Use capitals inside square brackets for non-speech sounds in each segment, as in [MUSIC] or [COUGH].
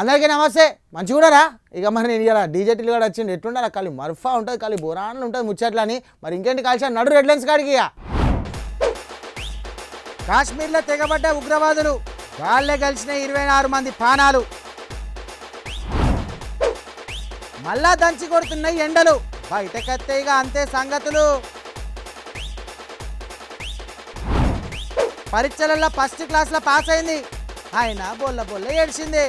అందరికీ నమస్తే. మంచి కూడా రా ఇక మరి నేను ఇలా డీజేటీలు కూడా వచ్చింది ఎట్లుండాలి? ఖాళీ మర్ఫా ఉంటుంది ఖాళీ బురాన్లు ఉంటుంది ముచ్చట్లని. అని మరి ఇంకేంటి కాల్చా నడు రెడ్లైన్స్ కాడికి ఇక కాశ్మీర్లో తెగబడ్డ ఉగ్రవాదులు వాళ్ళే కలిసిన ఇరవై ఆరు మంది పానాలు. మళ్ళా దంచి కొడుతున్నాయి ఎండలు. బయటకెత్తే ఇక అంతే సంగతులు. పరీక్షలలో ఫస్ట్ క్లాస్లో పాస్ అయింది. ఆయన బొల్ల బొల్ల ఏడ్చింది.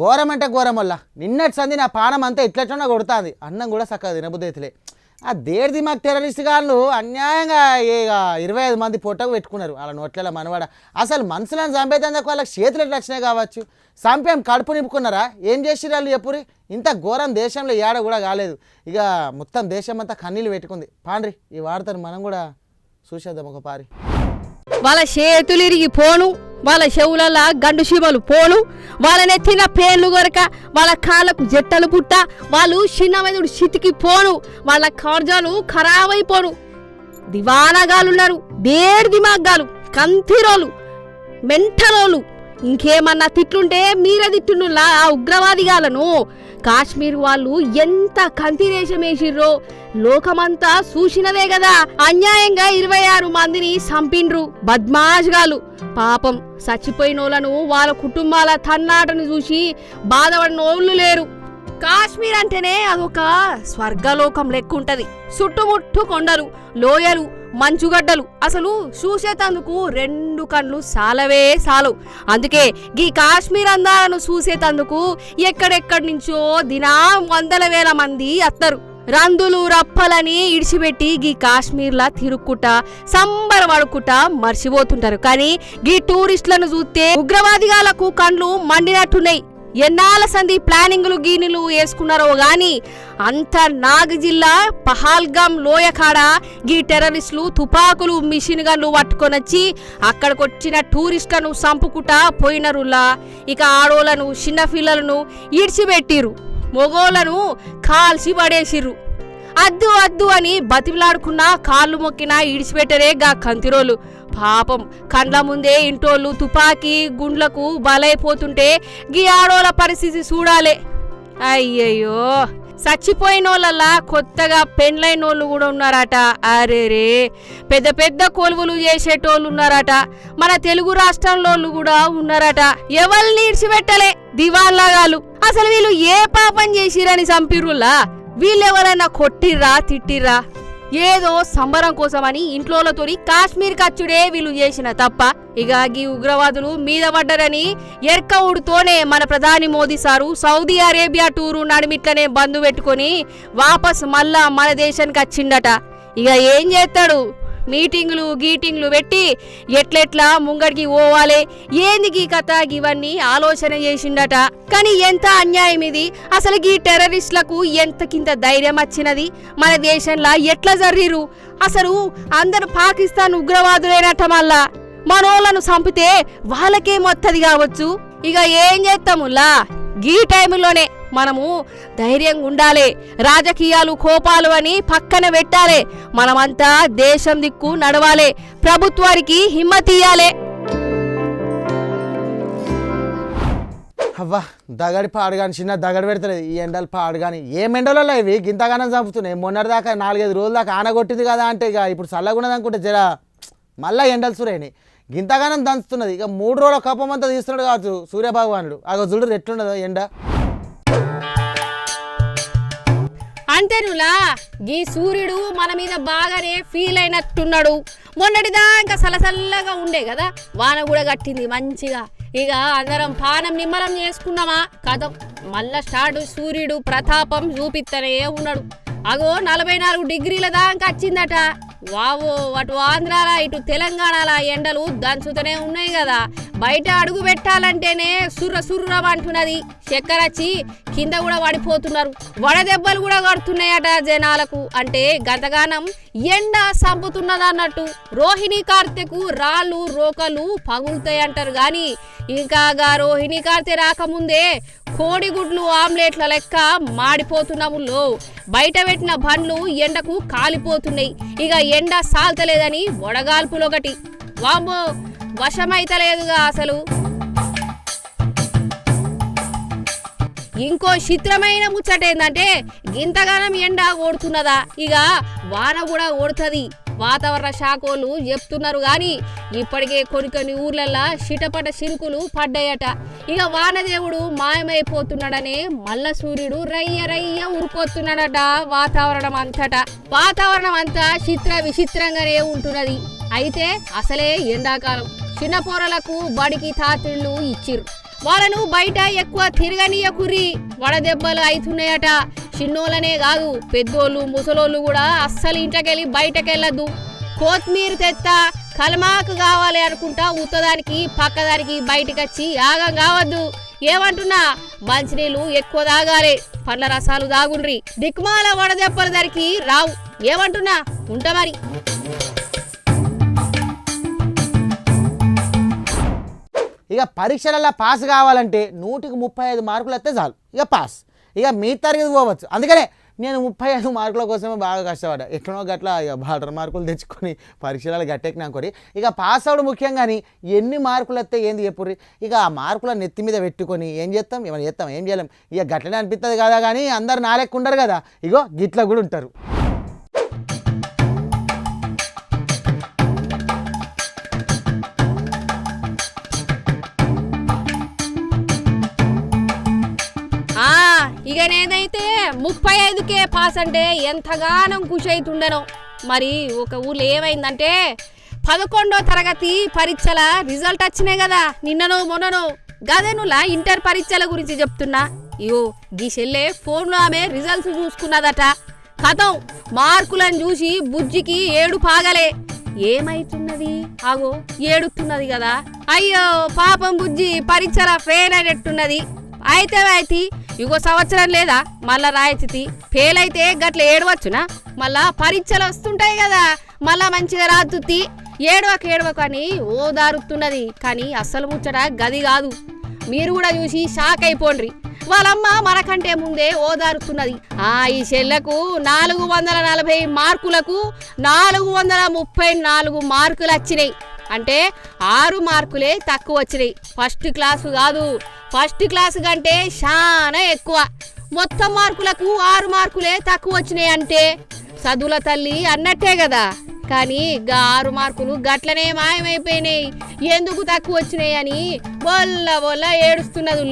ఘోరం అంటే ఘోరం వల్ల. నిన్నటి సంది నా పానం అంతా ఇట్లట్లన్నా కొడుతుంది. అన్నం కూడా చక్కగా తినబుద్ధైతులే. ఆ దేడిది మాకు టెర్రరిస్ట్ గాళ్ళు అన్యాయంగా ఇక ఇరవై ఐదు మంది పొట్టకు పెట్టుకున్నారు. వాళ్ళ నోట్ల మనవాడ. అసలు మనుషులను చంపేదందుకు వాళ్ళకి చేతులు ఎట్లా వచ్చినాయి కావచ్చు? చంపేం కడుపు నింపుకున్నారా? ఏం చేసిరు వాళ్ళు చెప్పురి ఇంత ఘోరం దేశంలో ఏడ కూడా కాలేదు. ఇక మొత్తం దేశం అంతా కన్నీళ్ళు పెట్టుకుంది. పాండ్రి ఈ వార్తను మనం కూడా చూసేద్దాం ఒక పారి. వాళ్ళ చేతులు ఇరిగి పోను. వాళ్ళ చెవులలో గండు శివలు పోను వాళ్ళ నెత్తిన పేర్లు కొరక వాళ్ళ కాళ్ళకు జట్టలు పుట్ట. వాళ్ళు చిన్నమైనడు చితికి పోను. వాళ్ళ కార్జాలు ఖరాబైపోను. దివానగాలున్నారు. దేడి దిమాగ్గాలు కంతిరోలు మెంటరోలు ఇంకేమన్నా తిట్లుంటే మీరే తిట్టుండులా ఆ ఉగ్రవాదిగాలను. కాశ్మీర్ వాళ్ళు ఎంత కంతిరేషం వేసిర్రో లోకమంతా చూసినదే కదా అన్యాయంగా ఇరవై ఆరు మందిని చంపిండ్రు బద్మాష్గాలు. పాపం చచ్చిపోయినోళ్ళను వాళ్ళ కుటుంబాల తన్నాటను చూసి బాధపడిన వాళ్ళు లేరు. కాశ్మీర్ అంటేనే అదొక స్వర్గలోకం లెక్కుంటది. చుట్టుముట్టు కొండలు లోయలు మంచుగడ్డలు. అసలు చూసేతందుకు రెండు కళ్ళు సాలవే సాలవు అందుకే గీ కాశ్మీర్ అందాలను చూసేతందుకు ఎక్కడెక్కడి నుంచో దినా వందల వేల మంది అత్తరు. రందులు రప్పలని ఇడిచిపెట్టి గీ కాశ్మీర్లా తిరుక్కుంట సంబరపడుకుంటా మర్చిపోతుంటారు. కానీ గీ టూరిస్టులను చూస్తే ఉగ్రవాదిగాలకు కండ్లు మండినట్టున్నాయి. ఎన్నాళ్ళ సంది ప్లానింగ్లు గీనులు వేసుకున్నారో గాని అంత నాగ్ జిల్లా పహాల్గామ్ లోయ కాడ గీ టెర్రరిస్టులు తుపాకులు మిషన్ గన్లు పట్టుకొనొచ్చి అక్కడికొచ్చిన టూరిస్టులను సంపుకుట పోయినరులా. ఇక ఆడోళ్ళను చిన్న పిల్లలను ఈడ్చిపెట్టిరు మొగోళ్ళను కాల్చి పడేసిర్రు. అద్దు అద్దు అని బతిమిలాడుకున్నా కాళ్ళు మొక్కినా ఈడ్చిపెట్టరే గా కంతిరోలు. పాపం. కండ్ల ముందే ఇంటోళ్ళు తుపాకీ గుండ్లకు బలైపోతుంటే గీ ఆడోళ్ళ పరిస్థితి చూడాలే అయ్యయ్యో. చచ్చిపోయిన వాళ్ళల్లా కొత్తగా పెండ్లైన వాళ్ళు కూడా ఉన్నారట. అరేరే. పెద్ద పెద్ద కొలువులు చేసేటోళ్ళు ఉన్నారట. మన తెలుగు రాష్ట్రంలోళ్ళు కూడా ఉన్నారట. ఎవరిని ఇడిచిపెట్టలే దివాన్లాగాలు. అసలు వీళ్ళు ఏ పాపం చేసిరని చంపిరులా వీళ్ళెవరైనా కొట్టిర్రా తిట్టిర్రా? ఏదో సంబరం కోసమని ఇంట్లోలతోని కాశ్మీర్ కచ్చుడే వీళ్ళు చేసిన తప్ప. ఇక గీ ఉగ్రవాదులు మీద పడ్డరని ఎర్కవుడుతోనే మన ప్రధాని Modi sir Saudi Arabia tour నడిమిట్లనే బంధు పెట్టుకొని వాపస్ మళ్ళా మన దేశానికి వచ్చిండట ఇక ఏం చేస్తాడు? మీటింగ్లు గీటింగ్లు పెట్టి ఎట్లెట్లా ముంగడికి పోవాలి? ఏంది గీ కథ? ఇవన్నీ ఆలోచన చేసిండట. కానీ ఎంత అన్యాయం ఇది? అసలు గీ టెర్రరిస్టులకు ఎంతకింత ధైర్యం వచ్చినది? మన దేశంలో ఎట్లా జరిగిరు అసలు అందరు పాకిస్తాన్ ఉగ్రవాదులైనట్ట మళ్ళా? మనోళ్ళను చంపితే వాళ్ళకే మొత్తది కావచ్చు? ఇక ఏం చేస్తాములా గీ టైంలోనే మనము ధైర్యంగా ఉండాలి. రాజకీయాలు కోపాలు అని పక్కన పెట్టాలి. మనమంతా దేశం దిక్కు నడవాలి. ప్రభుత్వానికి హిమ్మతియాలే అవ్వా దగడి పాడు కానీ చిన్న దగడి పెడతలేదు ఈ ఎండలు పాడు కానీ. ఏం ఎండలలో ఇవి? గింతగానం చంపుతున్నాయి. మొన్నటి దాకా నాలుగైదు రోజుల దాకా ఆనగొట్టింది కదా అంటే ఇక ఇప్పుడు చల్లగున్నది అనుకుంటే జర మళ్ళా ఎండలు సురైనాయి. గింతగానం దంచుతున్నది. ఇక మూడు రోజుల కప్పం అంతా తీస్తున్నాడు కావచ్చు సూర్యభగవానుడు. అగో చూడు ఎట్లున్నదో ఎండ. అంతేనులా? గీ సూర్యుడు మన మీద బాగానే ఫీల్ అయినట్టున్నాడు. మొన్నటిదాకా సలసల్లగా ఉండే కదా? వాన కూడా కట్టింది మంచిగా. ఇక అందరం పానం నిమ్మలం చేసుకున్నామా? కథం మళ్ళా స్టార్ట్ సూర్యుడు ప్రతాపం చూపిస్తూనే ఉన్నాడు. అగో నలభై నాలుగు డిగ్రీల దాకా వచ్చిందట. వావో అటు ఆంధ్రాల ఇటు తెలంగాణల ఎండలు దంచుతూనే ఉన్నాయి కదా. బయట అడుగు పెట్టాలంటేనే సుర్ర సుర్రం అంటున్నది. చక్కెర కింద కూడా పడిపోతున్నారు వడదెబ్బలు కూడా కడుతున్నాయట జనాలకు. అంటే గతగానం ఎండ సంపుతున్నది అన్నట్టు రోహిణి కార్తెకు రాళ్ళు రోకలు పగులుతాయి అంటారు కానీ ఇంకా రోహిణి కార్తె రాకముందే కోడిగుడ్లు ఆమ్లెట్ల లెక్క మాడిపోతున్నాములో బయట పెట్టిన బండ్లు ఎండకు కాలిపోతున్నాయి. ఇక ఎండ సాల్తలేదని వడగాల్పులొకటి. వామో వశమైతలేదుగా అసలు. ఇంకో చిత్రమైన ముచ్చట ఏంటంటే గింతగానం ఎండ ఓడుతున్నదా? ఇక వాన కూడా ఓడుతుంది. వాతావరణ శాఖ వాళ్ళు చెప్తున్నారు కానీ ఇప్పటికే కొన్ని కొన్ని ఊర్లల్లో చిటపట చినుకులు పడ్డాయట. ఇక వానదేవుడు మాయమైపోతున్నాడనే మల్ల సూర్యుడు రయ్య రయ్య ఉరిపోతున్నాడట వాతావరణం అంతటా. వాతావరణం అంతా చిత్ర విచిత్రంగానే ఉంటున్నది. అయితే అసలే ఎండాకాలం. చిన్న పొరలకు బడికి తాతిళ్ళు ఇచ్చిర్రు. వాళ్ళను బయట ఎక్కువ తిరగనీయకుర్రి. వడదెబ్బలు అవుతున్నాయట చిన్నోళ్ళనే కాదు పెద్దోళ్ళు ముసలోళ్ళు కూడా అస్సలు ఇంట్లోకెళ్ళి బయటకెళ్ళద్దు. కొత్తిమీర తెత్త కలమాకు కావాలి అనుకుంటా ఉత్తదానికి పక్కదానికి బయటకు వచ్చి యాగం కావద్దు. ఏమంటున్నా? మంచినీళ్ళు ఎక్కువ తాగాలి. పండ్ల రసాలు తాగుండ్రి. దిక్మాల వడదెబ్బల దానికి రావు. ఏమంటున్నా? ఉంటా మరి. ఇక పరీక్షలలో పాస్ కావాలంటే నూటికి ముప్పై ఐదు మార్కులు వస్తే చాలు. ఇక పాస్. ఇక మీ తరగతి పోవచ్చు. అందుకనే నేను ముప్పై ఐదు మార్కుల కోసమే బాగా కష్టపడ్డా. ఎట్లనో గట్ల ఇక బార్డర్ మార్కులు తెచ్చుకొని పరీక్షలలో గట్టెక్కినాకొని. ఇక పాస్ అవ్వడం ముఖ్యం కానీ ఎన్ని మార్కులు వస్తే ఏంది చెప్పుర్రి? ఇక ఆ మార్కుల నెత్తి మీద పెట్టుకొని ఏం చేస్తాం? ఏమైనా చేస్తాం? ఏం చేయలేం? ఇక గట్లనే అనిపిస్తుంది కదా కానీ అందరు నా లెక్క ఉండరు కదా. ఇగో గిట్ల కూడా ఉంటారు. ముప్పై ఐదుకే పాస్ అంటే ఎంతగానం ఖుషి అవుతుండను మరి ఒక ఊళ్ళో ఏమైందంటే పదకొండో తరగతి పరీక్షల రిజల్ట్ వచ్చినాయి కదా నిన్ననో మొన్ననో. గదెనులా ఇంటర్ పరీక్షల గురించి చెప్తున్నా. ఇయో గీ చెల్లె ఫోన్లో ఆమె రిజల్ట్స్ చూసుకున్నదట. కథం మార్కులను చూసి బుజ్జికి ఏడు పాగలే. ఏమైతున్నది? ఆగో ఏడుతున్నది కదా. అయ్యో పాపం బుజ్జి పరీక్షల ఫెయిల్ అయినట్టున్నది. అయితే అయితే ఇంకో సంవత్సరం లేదా మళ్ళా రాయచితి ఫెయిల్ అయితే గట్ల ఏడవచ్చునా? మళ్ళా పరీక్షలు వస్తుంటాయి కదా మళ్ళా మంచిగా రాతుతి ఏడవక ఏడవక అని ఓదారుతున్నది కానీ అస్సలు ముచ్చట గది కాదు. మీరు కూడా చూసి షాక్ అయిపోండ్రి. వాళ్ళమ్మ మనకంటే ముందే ఓదారుతున్నది ఆ ఈ చెల్లకు నాలుగు వందల నలభై మార్కులకు నాలుగు వందల ముప్పై నాలుగు మార్కులు వచ్చినాయి అంటే ఆరు మార్కులే తక్కువ వచ్చినాయి. ఫస్ట్ క్లాసు కాదు. ఫస్ట్ క్లాస్ కంటే చాలా ఎక్కువ. మొత్తం మార్కులకు ఆరు మార్కులే తక్కువ వచ్చినాయి అంటే చదువుల తల్లి అన్నట్టే కదా. కానీ గా ఆరు మార్కులు గట్లనే మాయమైపోయినాయి. ఎందుకు తక్కువ వచ్చినాయి అని బొల్ల బొల్ల ఏడుస్తున్నది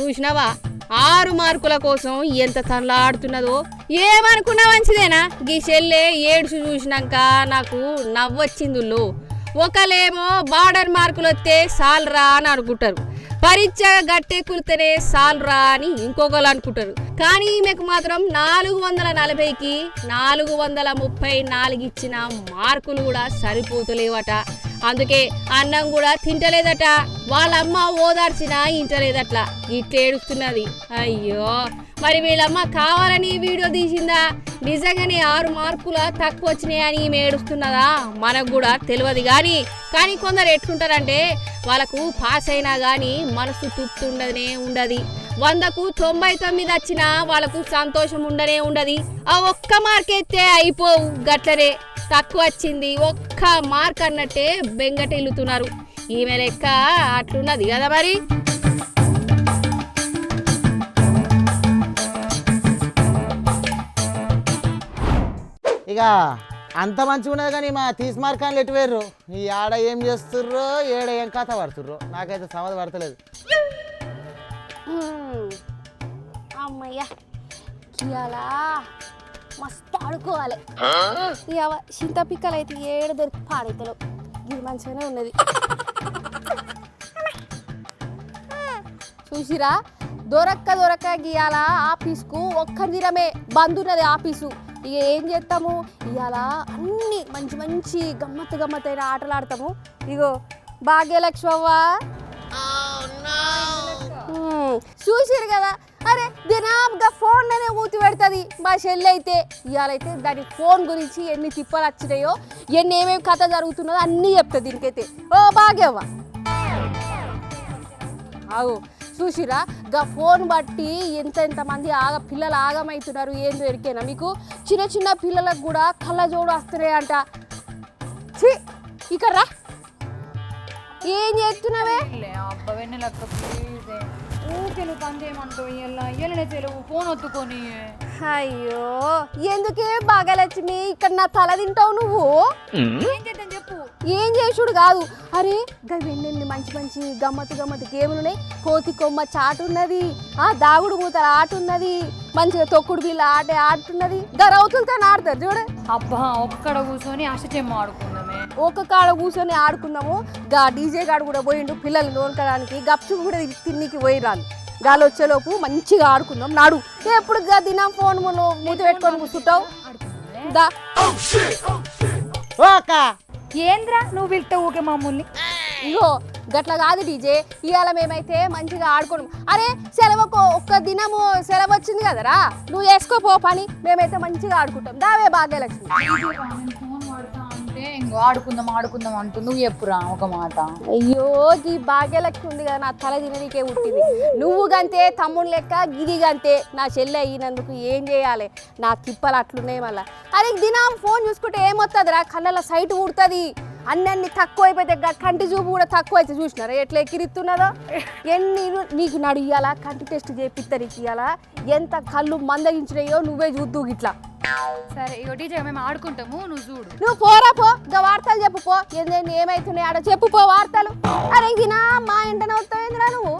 చూసినావా? ఆరు మార్కుల కోసం ఎంత తనలాడుతున్నదో? ఏమనుకున్నా మంచిదేనా? గీ చెల్లె ఏడుచు చూసినాక నాకు నవ్వొచ్చిందుల్లో ఒకలేమో బార్డర్ మార్కులు వస్తే సాల్రా అని అనుకుంటారు. పరీక్ష గట్టే కురితేనే సాల్రా అని ఇంకొకరు అనుకుంటారు. కానీ ఈమెకు మాత్రం నాలుగు వందల నలభైకి నాలుగు వందల ముప్పై నాలుగు ఇచ్చిన మార్కులు కూడా సరిపోతలేవట. అందుకే అన్నం కూడా తింటలేదట. వాళ్ళమ్మ ఓదార్చినా ఇంటలేదట్లా. ఇట్లా ఏడుస్తున్నది అయ్యో! మరి వీళ్ళమ్మ కావాలని వీడియో తీసిందా? నిజంగానే ఆరు మార్కుల తక్కువ వచ్చినాయని ఈమె ఏడుస్తున్నదా? మనకు కూడా తెలియదు కానీ కానీ కొందరు ఎట్లుంటారంటే వాళ్ళకు పాస్ అయినా కానీ మనసు తృప్తి ఉండనే ఉండదు. వందకు తొంభై తొమ్మిది వచ్చినా వాళ్ళకు సంతోషం ఉండనే ఉండదు. ఆ ఒక్క మార్క్ అయితే అయిపోవు గట్లనే. తక్కువ వచ్చింది ఒక్క మార్క్ అన్నట్టే బెంగటిల్లుతున్నారు. ఈమె లెక్క అట్లున్నది కదా మరి? ఇక అంత మంచిగా ఉన్నది కానీ మా తీసి మార్కాన్లు ఎటు వేర్రు ఈ ఆడ ఏం చేస్తుర్రో ఏడ ఏం కథ పడుతుర్రో? నాకైతే సమధ పడతలేదు. అమ్మయ్యా ఇవాళ మస్తు ఆడుకోవాలి. ఇవ చింత పిక్కలు అయితే ఏడు దొరికి పాడైతలు? ఇది మంచిగానే ఉన్నది. [LAUGHS] చూసిరా? దొరక్క దొరక్క గీయాల ఆఫీస్కు ఒక్క దినమే బంద్ ఉన్నది ఆఫీసు. ఇక ఏం చేస్తాము ఇవాళ అన్ని మంచి మంచి గమ్మత్తు గమ్మత్తైన ఆటలు ఆడతాము ఇగో భాగ్యలక్ష్మవ్వ. చూసారు చూసిరు కదా? అరే దినాంగా ఫోన్లోనే ఊతి పెడుతుంది. మా చెల్లి అయితే ఇవాళైతే దాని ఫోన్ గురించి ఎన్ని తిప్పలు వచ్చినాయో ఎన్ని ఏమేమి కథ జరుగుతున్నదో అన్నీ చెప్తుంది దీనికైతే. ఓ భాగ్యవ్వ. అవు చూసిరా గా ఫోన్ బట్టి ఎంత ఎంత మంది ఆగ పిల్లలు ఆగమవుతున్నారు ఏందో ఎరికేనా మీకు? చిన్న చిన్న పిల్లలకు కూడా కళ్ళజోడు వస్తున్నాయంట. ఛీ! ఇక్కడ రా. ఏం చేస్తున్నావే? ఫోన్ ఒత్తుకొని. అయ్యో ఎందుకే భాగ్యలక్ష్మి ఇక్కడ నా తల తింటావు నువ్వు? ఏం ఏం చేసుడు కాదు. అరే గా వెన్నెన్ని మంచి మంచి గమ్మత్తు గమ్మత్తు గేములు ఉన్నాయి. కోతి కొమ్మ చాటు ఉన్నది. ఆ దాగుడు మూతల ఆట ఉన్నది. మంచిగా తొక్కుడు బిల్ల ఆట ఆట ఉన్నది. గా రౌతులతో ఆడతారు చూడ. అబ్బా ఒక్కడ కూర్చొని అష్టచెమ్మ ఆడుకుందామే. ఒక కాడ కూర్చొని ఆడుకుందాము గా డీజే కాడ కూడా పోయిండు. పిల్లల్ని దోనకడానికి గప్చు కూడా తిన్నికి పోయి రాను గాలి వచ్చేలోపు మంచిగా ఆడుకుందాం. నాడు. ఎప్పుడు గా దినం ఫోన్ మూత పెట్టుకొని కూర్చుంటావు? దా. ఓ అక్క. ఏంద్రా నువ్వు పిలుస్తావు ఊకే మామూల్ని? ఇగో గట్ల కాదు డీజే. ఇవాళ మేమైతే మంచిగా ఆడుకోను అరే సెలవు ఒక్క దినము సెలవు వచ్చింది కదరా? నువ్వు వేసుకోపో పని. మేమైతే మంచిగా ఆడుకుంటాం. దావే భాగ్యలక్ష్మి. ఇంకో ఆడుకుందాం ఆడుకుందాం అంటూ నువ్వు చెప్పురా ఒక మాట. అయ్యో గీ భాగ్యలక్ష్మి ఉంది కదా నా తల తిననీకే పుట్టింది. నువ్వు గంతే తమ్ముడు లెక్క గిది గంతే. నా చెల్లె అయినందుకు ఏం చేయాలి? నా తిప్పలు అట్లున్నాయి మళ్ళా. అరే దినం ఫోన్ చూసుకుంటే ఏమొస్తుందిరా కళ్ళ సైట్ పుడుతుంది. అన్నీ తక్కువ అయిపోతే కంటి చూపు కూడా తక్కువ అయితే చూసినారా? ఎట్లా ఎక్కిరిస్తున్నదో ఎన్ని నీకు నడు ఇయ్యాలా? కంటి టెస్ట్ చేపిస్తారు ఇయ్యాలా? ఎంత కళ్ళు మందగించినాయో నువ్వే చూద్దు ఇట్లా సరే ఇగో టీచర్ మేము ఆడుకుంటాము నువ్వు చూడు. నువ్వు పోరా పో ఇంకా వార్తలు చెప్పు పో. ఏందేంది ఏమైతున్నాయి ఆడ? చెప్పు పో వార్తలు. అరే దినా మా ఇంటనే వస్తావేందిరా నువ్వు?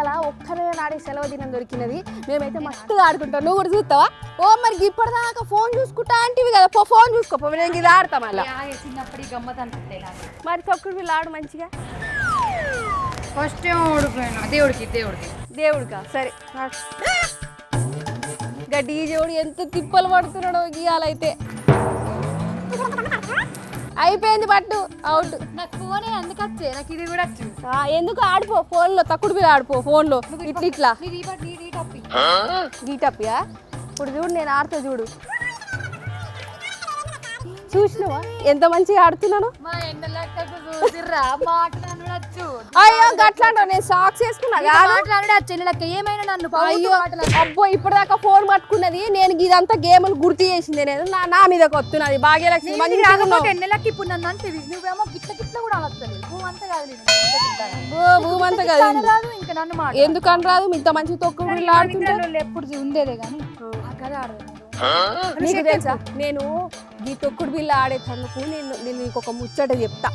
ఇలా ఒక్కరే నాడే సెలవు దినం దొరికినది. మేమైతే మస్తుగా ఆడుకుంటాం. నువ్వు కూడా చూస్తావా? ఓ మరి ఇప్పటిదాకా ఫోన్ చూసుకుంటా అంటివి కదా. పో ఫోన్ చూసుకో పో నేను ఇది ఆడతా యాగే చిన్నప్పటి గమ్మత్ మరి తొక్కుడు వీళ్ళు ఆడు మంచిగా. ఫస్ట్ దేవుడికి దేవుడికి. దేవుడికా? సరే. ఇంకా డీజేవుడు ఎంత తిప్పలు పడుతున్నాడో గీయాలైతే అయిపోయింది పట్టు అవుట్. నాకు ఫోనే అందుకు వచ్చే నాకు ఇది కూడా వచ్చింది. ఎందుకు ఆడిపో ఫోన్లో తక్కుడు మీద ఆడిపో ఫోన్లో. ఇట్లా ఇట్లా. టప్పి గీటప్పియా ఇప్పుడు చూడు నేను ఆడుతా చూడు. చూసినావా? ఎంత మంచిగా ఆడుతున్నాను? మా ఎండలక్కకు చూసిర్రా అయ్యో గట్లాంటో నేను సాక్స్ వేసుకున్నా కాదు. మాట్లాడు వచ్చు ఎండలక్క ఏమైనా నన్ను అయ్యో అబ్బో ఇప్పటిదాకా ఫోన్ పట్టుకున్నది నేను ఇదంతా గేములు గుర్తు చేసింది నేను నా నా మీదకి వస్తున్నది భాగ్యలక్ష్మి ఉన్నావు. ఎండలకి ఇప్పుడు నన్ను అంతేవి నువ్వేమో గిట్ల గిట్ల కూడా అనొస్తుంది అంత కాదు భూమంతా. రాదు ఇంకా నన్ను మాట. ఎందుకని రాదు ఇంత మంచి తొక్కు వీళ్ళు ఆడుతుంటే? ఎప్పుడు ఉండేదే కానీ ఆ ఆడదు. నీకు తెలుసా? నేను ఈ తొక్కుడు బిల్ల ఆడే తన్నుకు నేను నేను నీకు ఒక ముచ్చట చెప్తా.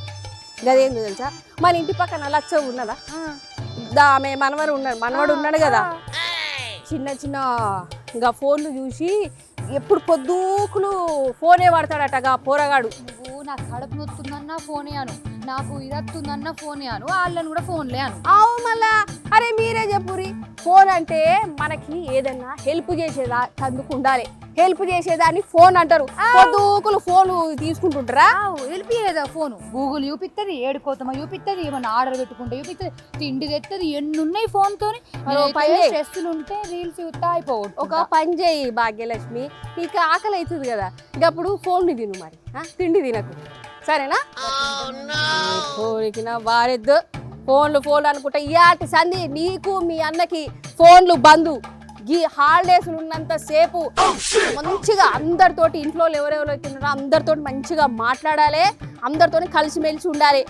గదేందో తెలుసా? మన ఇంటి పక్కన లచ్చ ఉన్నదా? ఆమె మనవడు ఉన్నాడు మనవడు ఉన్నాడు కదా. చిన్న చిన్న ఇంకా ఫోన్లు చూసి ఎప్పుడు పొద్దుకులు ఫోనే వాడతాడట గా పోరగాడు. నువ్వు నాకు కడుపు నొత్తుందన్నా ఫోనే అను. నాకు ఇది వస్తుందన్నా ఫోనే అను. వాళ్ళని కూడా ఫోన్లే అను. అవు మళ్ళా అరే మీరే చెప్పురి ఫోన్ అంటే మనకి ఏదన్నా హెల్ప్ చేసేదా ఉండాలి. హెల్ప్ చేసేదాన్ని ఫోన్ అంటారు. పొద్దుకులు ఫోన్ తీసుకుంటుంటారా హెల్ప్ చేయలేదా ఫోన్? గూగుల్ చూపిస్తుంది ఏడుకోతమా చూపిస్తుంది ఏమన్నా ఆర్డర్ పెట్టుకుంటే చూపిస్తుంది తిండి తెస్తుంది ఎన్ని ఉన్నాయి ఫోన్ తోని. స్ట్రెస్లు ఉంటే రీల్స్ చూస్తా అయిపోవద్దు ఒక పని చేయి భాగ్యలక్ష్మి నీకు ఆకలి అవుతుంది కదా ఇంకప్పుడు ఫోన్ తిను మరి? తిండి తినకు. సరేనా? ఫోన్కి నా వారెద్దు. ఫోన్లు ఫోన్లు అనుకుంటా ఇయాటి సంధి నీకు మీ అన్నకి ఫోన్లు బంధు ఈ హాలిడేస్ ఉన్నంత సేపు మంచిగా అందరితోటి ఇంట్లో ఎవరెవరు ఉన్నారో అందరితోటి మంచిగా మాట్లాడాలి అందరితోని కలిసిమెలిసి ఉండాలి.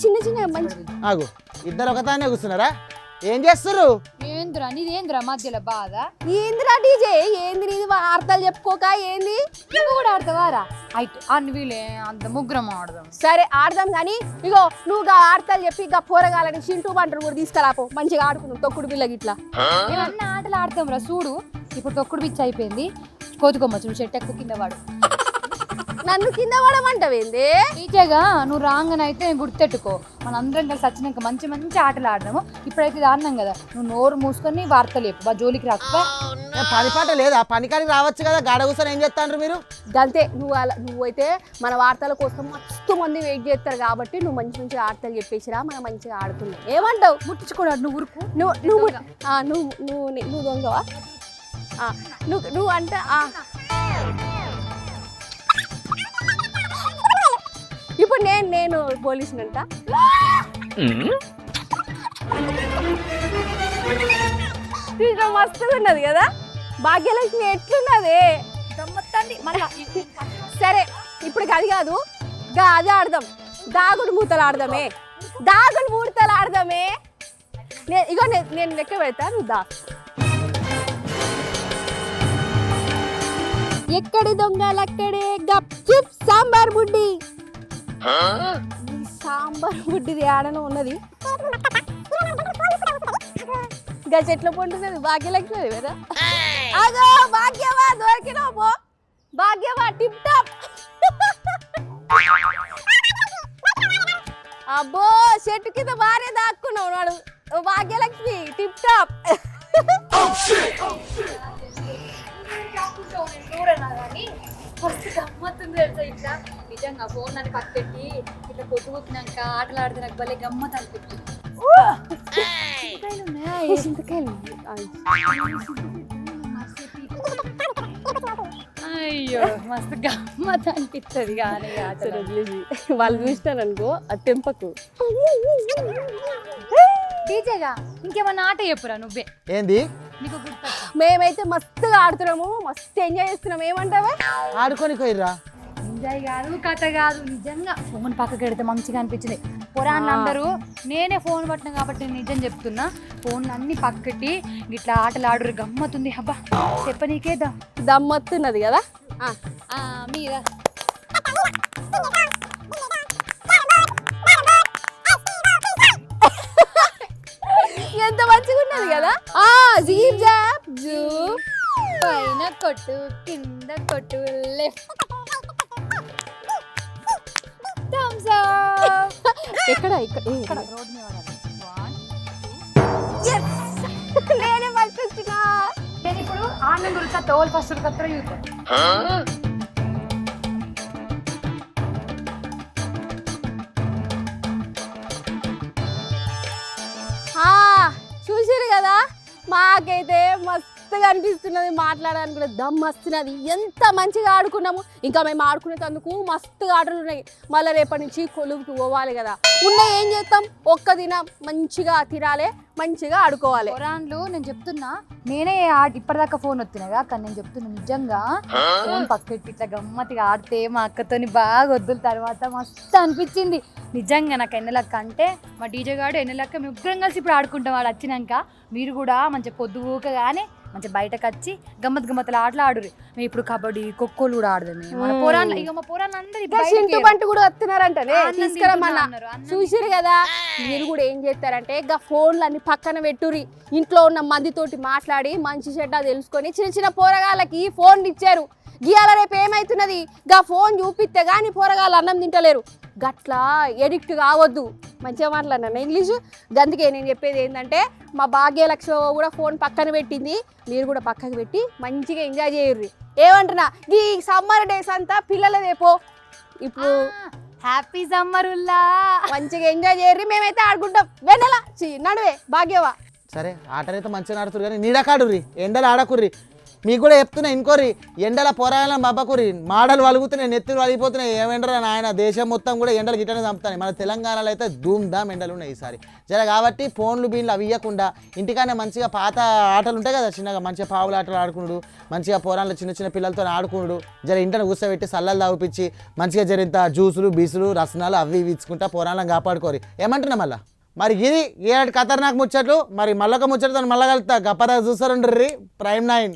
చిన్న చిన్న మంచి ఆగు ఇద్దరు ఒకతానే కూర్చున్నారా? ఏం చేస్తుర్రు? ఏంద్రా నీదేంద్రా మధ్యలో బాధ? ఏందిరా డీజే? ఏంది నీది? వార్తలు చెప్పుకోక ఏంది? నువ్వు కూడా ఆడతావారా? అయితే అన్ని వీళ్ళే అంత ముగ్గురం ఆడదాం. సరే ఆడదాం కానీ ఇగో నువ్వు గా ఆడతాలు చెప్పి ఇక పోరగాలని చింటూ బంటరు కూడా తీసుకురాపో. మంచిగా ఆడుకుందాం తొక్కుడు పిల్ల గిట్లా. ఇవన్నీ ఆటలు ఆడతాం రా చూడు. ఇప్పుడు తొక్కుడు పిచ్చి అయిపోయింది. కోతుకొమ్మ చూడు చెట్టు ఎక్కువ కింద వాడు నన్ను కింద పడమంటావేంది? ఈజీగా నువ్వు రాంగనైతే గుర్తెట్టుకో మన అందరం కలిసి వచ్చినాక మంచి మంచి ఆటలు ఆడదాము. ఇప్పుడైతే ఇది ఆడినాం కదా నువ్వు నోరు మూసుకొని వార్తలు చెప్పు బా జోలికి రాకపో ఏ, పని పాట లేదా? పనికాడికి రావచ్చు కదా గాడ కూర్చొని ఏం చేస్తాండ్రు మీరు? గంతే నువ్వు అలా నువ్వైతే మన వార్తల కోసం మస్తు మంది వెయిట్ చేస్తారు కాబట్టి నువ్వు మంచి మంచి ఆటలు చెప్పేసిరా మనం మంచిగా ఆడుకుందాం. ఏమంటావు? ముట్టించుకోడు నువ్వు ఊరుకు. నువ్వు నువ్వు ఆ, నువ్వు నువ్వు నువ్వు దొంగవా? ఆ, నువ్వు నువ్వు అంటే ఆ. ఇప్పుడు నేను నేను పోలీసునంట దీంట్లో మస్తుగా ఉన్నది కదా? భాగ్యలక్ష్మి ఎట్లున్నది? గమ్మత్తండి మళ్ళా సరే ఇప్పుడు అది కాదు. గా అదే ఆడదాం. దాగుడు మూతలు ఆడదామే. దాగుడు మూతలు ఆడదామే. నే- ఇగో నేను లెక్క పెడతా నువ్వు దా. ఎక్కడి దొంగలక్కడే గప్ చుప్ సాంబార్ బుడ్డి. సాంబార్ బుడ్డిది ఆడన ఉన్నది. గా చెట్ల పండుతుంది భాగ్యలక్ష్మి కదా? అగో భాగ్యవా దొరికినా పో. భాగ్యవా టిప్ టాప్. అబ్బో చెట్టు కింద భార్య దాక్కున్నావు వాడు ఓ భాగ్యలక్ష్మి టిప్ టాప్. ఫస్ట్ గమ్మత్తుంది తెలుసా ఇట్లా? నిజంగా ఫోన్ నన్ను పక్కెట్టి ఇట్లా పుట్టినాక ఆటలు ఆడితే నాకు భలే గమ్మత్? అయ్యో మస్తు గమ్మత్ అనిపిస్తుంది కానీ. వాళ్ళు చూసినారు అనుకో ఆ తెంపకు డీజేగా ఇంకేమన్నా ఆట చెప్పురా నువ్వే. ఏంది? నీకు మేమైతే మస్తుగా ఆడుతున్నాము మస్తు ఎంజాయ్ చేస్తున్నాం. ఏమంటావా? ఆడుకొని పోయిర్రా. ఎంజాయ్ కాదు కథ కాదు నిజంగా ఫోన్ పక్కకి పెడితే మంచిగా అనిపించింది. పురాణాలు అందరూ నేనే ఫోన్ పట్టిన కాబట్టి నేను నిజం చెప్తున్నా ఫోన్ అన్ని పక్కటి ఇట్లా ఆటలు ఆడురు గమ్మతుంది హబ్బా చెప్పనీకేదా దమ్మత్తున్నది కదా? ఆ, మీరా. ఎంత మంచిగా ఉన్నది కదా? ఆ జీప్ జాప్ జూప్ పైన కొట్టు కింద కొట్టు లెఫ్ట్. థమ్స్ [LAUGHS] అప్ ఎక్కడ? ఇక్కడ రోడ్ మీద! [LAUGHS] నేనే వచ్చినా. నేను ఇప్పుడు ఆనంద్ ఉల్కా తోల్ ఫస్ట్ ఆ, చూసిరు కదా? మాకైతే మస్తుగా అనిపిస్తున్నది మాట్లాడడానికి కూడా దమ్ వస్తున్నది. ఎంత మంచిగా ఆడుకున్నాము. ఇంకా మేము ఆడుకునేటందుకు మస్తుగా ఆటలు ఉన్నాయి. మళ్ళీ రేపటి నుంచి కొలువుకి పోవాలి కదా. ఉన్న ఏం చేస్తాం? ఒక్క దినం మంచిగా తినాలి మంచిగా ఆడుకోవాలి. పురాణాలు నేను చెప్తున్నా నేనే ఆ- ఇప్పటిదాకా ఫోన్ వచ్చినాగా కానీ నేను చెప్తున్నా నిజంగా. ఫోన్ పక్కకి ఇట్లా గమ్మతిగా ఆడితే మా అక్కతోని బాగా వద్దుల. తర్వాత మస్తు అనిపించింది. నిజంగా నాకు ఎన్నెలక్క అంటే మా డీజే గాడు ఎన్నెలక్క మేము ముగ్గురం కలిసి ఇప్పుడు ఆడుకుంటాం వాడు వచ్చినాక. మీరు కూడా మంచిగా పొద్దు ఊకగానే మంచిగా బయటకు వచ్చి గమ్మత్ గమ్మత్తులు ఆటలు ఆడురు మేము ఇప్పుడు కబడ్డీ ఖోఖోలు కూడా ఆడదాం మన ఇక మా అందరూ బంటు కూడా వస్తున్నారంటనే. చూసిరు కదా? మీరు కూడా ఏం చేస్తారంటే ఇంకా ఫోన్లు అన్ని పక్కన పెట్టురి ఇంట్లో ఉన్న మందితోటి మాట్లాడి మంచి చెడ్డ తెలుసుకొని చిన్న చిన్న పోరగాళ్ళకి ఫోన్లు ఇచ్చారు. గీయాల రేపు ఏమైతున్నది? గా ఫోన్ చూపిస్తే కానీ పోరగాళ్ళు అన్నం తింటలేరు. గట్లా ఎడిక్ట్ కావద్దు. మంచిగా మాట్లాడినా. ఇంగ్లీషు? అందుకే నేను చెప్పేది ఏంటంటే మా భాగ్యలక్ష్మి కూడా ఫోన్ పక్కన పెట్టింది. మీరు కూడా పక్కకు పెట్టి మంచిగా ఎంజాయ్ చేయర్రి. ఏమంటున్నా? ఈ సమ్మర్ డేస్ అంతా పిల్లలదేపో ఇప్పుడు హ్యాపీ సమ్మర్ ఉల్లా. మంచిగా ఎంజాయ్ చేయర్రి. మేమైతే ఆడుకుంటాం. వెన్నెల. చి నడువే. భాగ్యవా. సరే ఆటనైతే మంచిగా ఆడుతురు కానీ నీడకాడుర్రి ఎండలు ఆడకుర్రి. మీకు కూడా చెప్తున్నా ఇంకోరి ఎండల పోరాయాలని మబ్బకుర్రి మాడలు వలుగుతున్నాయి నెత్తులు వలిగిపోతున్నాయి. ఏమెండరా నాయన దేశం మొత్తం కూడా ఎండలు గిట్టనే చంపుతాయి మన తెలంగాణలో అయితే ధూమ్ ధామ్ ఎండలు ఉన్నాయి ఈసారి. జర కాబట్టి ఫోన్లు బీన్లు అవి ఇవ్వకుండా ఇంటికానే మంచిగా పాత ఆటలు ఉంటాయి కదా చిన్నగా మంచిగా పావుల ఆటలు ఆడుకున్నాడు మంచిగా పోరాళ్ళు చిన్న చిన్న పిల్లలతో ఆడుకున్నాడు జర ఇంటను కూర్చోబెట్టి సల్లలు తాగిపించి మంచిగా జరింత జ్యూసులు బీసులు రసనాలు అవి ఇవి ఇచ్చుకుంటా పోరాళ్ళని కాపాడుకోరి ఏమంటున్నా మళ్ళా? మరి ఇది ఏడు ఖతర్నాక్ ముచ్చట్లు మరి మళ్ళొక ముచ్చట్లు మళ్ళా కలుతా గప్పదా చూసారు ప్రైమ్ నైన్.